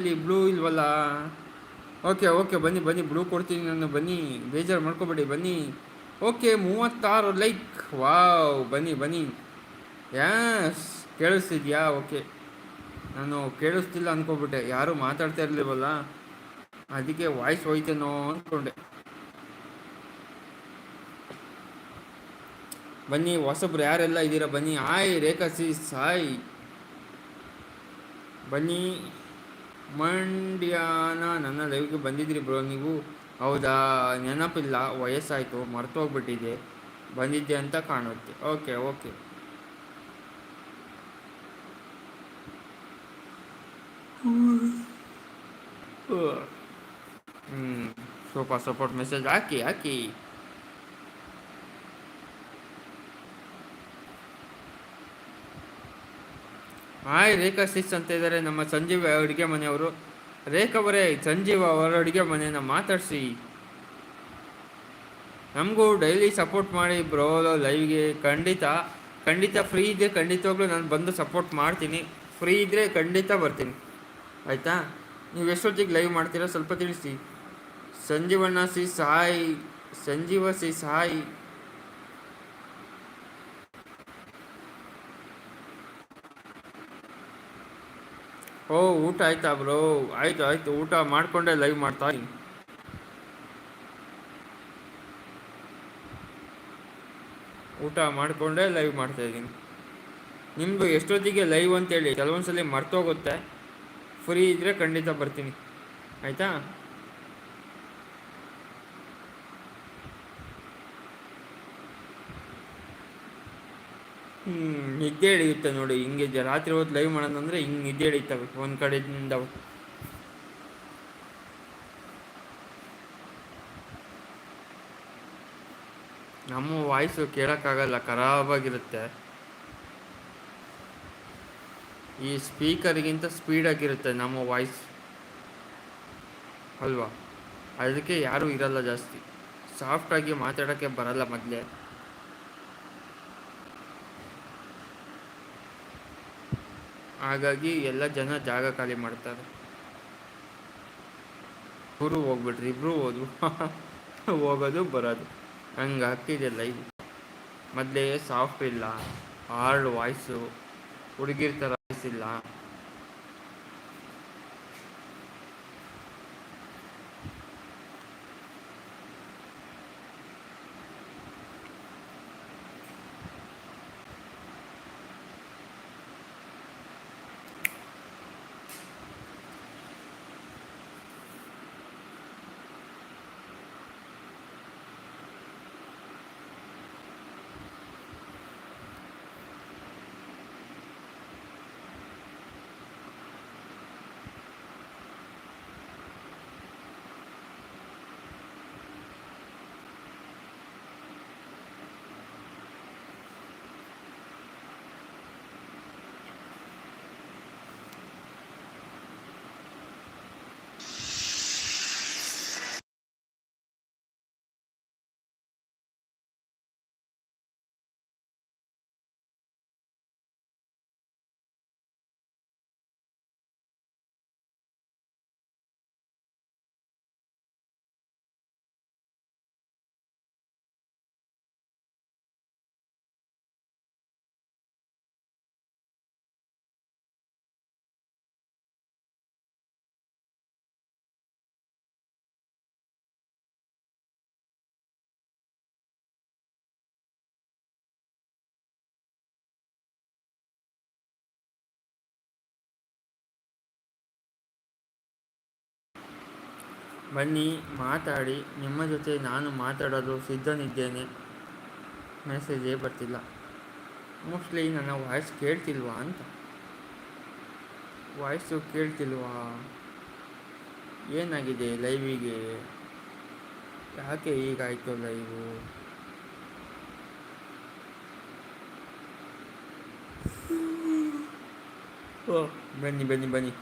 ಇಲ್ಲಿ ಬ್ಲೂ ಇಲ್ವಲ್ಲ? Okay okay ಬನ್ನಿ ಬನ್ನಿ ಬ್ಲೂ ಕೊಡ್ತೀನಿ ನಾನು, ಬನ್ನಿ, ಬೇಜಾರು ಮಾಡ್ಕೊಬೇಡಿ, ಬನ್ನಿ. ಓಕೆ ಮೂವತ್ತಾರು ಲೈಕ್ ವಾವ್ ಬನ್ನಿ ಬನ್ನಿ. ಯಾಸ್ ಕೇಳಿಸ್ತಿದ್ಯಾ? ಓಕೆ ನಾನು ಕೇಳಿಸ್ತಿಲ್ಲ ಅಂದ್ಕೊಬಿಟ್ಟೆ ಯಾರೂ ಮಾತಾಡ್ತಾ ಇರಲಿಲ್ವಲ್ಲ? ಅದಕ್ಕೆ ವಾಯ್ಸ್ ಹೋಯ್ತೇನೋ ಅಂದ್ಕೊಂಡೆ ಬನ್ನಿ, ಹೊಸಬ್ರು ಯಾರೆಲ್ಲ ಇದ್ದೀರಾ ಬನ್ನಿ ಆಯ್ ರೇಖಾ ಸಿ ಸಾಯ್. ಬನ್ನಿ. ಮಂಡ್ಯಾನ, ನನ್ನ ಲೈವ್ಗೆ ಬಂದಿದ್ರಿ ಬ್ರೋ. ನೀವು ಹೌದಾ? ನೆನಪಿಲ್ಲ, ವಯಸ್ಸಾಯಿತು ಮರ್ತೋಗ್ಬಿಟ್ಟಿದೆ ಬಂದಿದ್ದೆ ಅಂತ ಕಾಣುತ್ತೆ. Okay okay. ಹ್ಞೂ ಸ್ವಲ್ಪ ಸಪೋರ್ಟ್ ಮೆಸೇಜ್ ಹಾಕಿ ಹಾಕಿ. ಹಾಯ್, ರೇಖಾ ಸಿಸ್ ಅಂತ ಇದ್ದಾರೆ. ನಮ್ಮ ಸಂಜೀವ್ ಅಡುಗೆ ಮನೆಯವರು ರೇಖವರೇ ಸಂಜೀವ್ ಅವರ ಅಡುಗೆ ಮನೆಯನ್ನ ಮಾತಾಡಿಸಿ. ನಮಗೂ ಡೈಲಿ ಸಪೋರ್ಟ್ ಮಾಡಿ ಬ್ರೋ ಲೈವ್ಗೆ ಖಂಡಿತ ಖಂಡಿತ ಫ್ರೀ ಇದೆ ಖಂಡಿತವಾಗ್ಲೂ ನಾನು ಬಂದು ಸಪೋರ್ಟ್ ಮಾಡ್ತೀನಿ. ಫ್ರೀ ಇದ್ದರೆ ಖಂಡಿತ ಬರ್ತೀನಿ. ಆಯಿತಾ? ನೀವು ಎಷ್ಟೊತ್ತಿಗೆ ಲೈವ್ ಮಾಡ್ತೀರೋ ಸ್ವಲ್ಪ ತಿಳಿಸಿ. ಸಂಜೀವಣ್ಣ ಸಿ ಹಾಯ್ ಸಂಜೀವ ಸಿ ಸಾಯಿ ಓ, ಊಟ ಆಯ್ತಾ ಬ್ರೋ? ಆಯ್ತು ಆಯ್ತು. ಊಟ ಮಾಡ್ಕೊಂಡೆ ಲೈವ್ ಮಾಡ್ತಾ ಊಟ ಮಾಡಿಕೊಂಡೇ ಲೈವ್ ಮಾಡ್ತಾ ಇದ್ದೀನಿ. ನಿಮ್ಮದು ಎಷ್ಟೊತ್ತಿಗೆ ಲೈವ್ ಅಂತೇಳಿ? ಕೆಲವೊಂದ್ಸಲಿ ಮರ್ತೋಗುತ್ತೆ. ಫ್ರೀ ಇದ್ದರೆ ಖಂಡಿತ ಬರ್ತೀನಿ. ಆಯಿತಾ? ನಿದ್ದೆ ಎಳೆಯುತ್ತೆ ನೋಡಿ. ಹಿಂಗೆ ರಾತ್ರಿ ಹೊತ್ತು ಲೈವ್ ಮಾಡೋದಂದ್ರೆ ಹಿಂಗೆ ನಿದ್ದೆ ಹಿಡಿತವೆ ಒಂದು ಕಡೆಯಿಂದ ನಮ್ಮ ವಾಯ್ಸು ಕೇಳೋಕ್ಕಾಗಲ್ಲ, ಖರಾಬಾಗಿರುತ್ತೆ. ಈ ಸ್ಪೀಕರ್ಗಿಂತ ಸ್ಪೀಡಾಗಿರುತ್ತೆ ನಮ್ಮ ವಾಯ್ಸ್ ಅಲ್ವಾ? ಅದಕ್ಕೆ ಯಾರೂ ಇರಲ್ಲ ಜಾಸ್ತಿ. ಸಾಫ್ಟಾಗಿ ಮಾತಾಡೋಕ್ಕೆ ಬರಲ್ಲ ಮೊದಲೇ. ಹಾಗಾಗಿ ಎಲ್ಲ ಜನ ಜಾಗ ಖಾಲಿ ಮಾಡ್ತಾರೆ. ಇಬ್ಬರು ಹೋಗ್ಬಿಟ್ರಿ ಇಬ್ಬರು ಹೋದ್ರು. ಹೋಗೋದು, ಬರೋದು. ಹಂಗೆ ಲೈವ್ ಮೊದಲೇ ಸಾಫ್ಟ್ ಇಲ್ಲ ಹಾರ್ಡ್ ವಾಯ್ಸು ಹುಡುಗಿರ್ತಾರೆ ವಾಯ್ಸ್ ಇಲ್ಲ. ಬನ್ನಿ, ಮಾತಾಡಿ. ನಿಮ್ಮ ಜೊತೆ ನಾನು ಮಾತಾಡಲು ಸಿದ್ಧನಿದ್ದೇನೆ. ಮೆಸೇಜೇ ಬರ್ತಿಲ್ಲ. ಮೋಸ್ಟ್ಲಿ ನನ್ನ ವಾಯ್ಸ್ ಕೇಳ್ತಿಲ್ವಾ ಅಂತ. ವಾಯ್ಸು ಕೇಳ್ತಿಲ್ವಾ? ಏನಾಗಿದೆ ಲೈವಿಗೆ? ಯಾಕೆ ಹೀಗಾಯಿತು ಲೈವು? ಓ, ಬನ್ನಿ ಬನ್ನಿ ಬನ್ನಿ.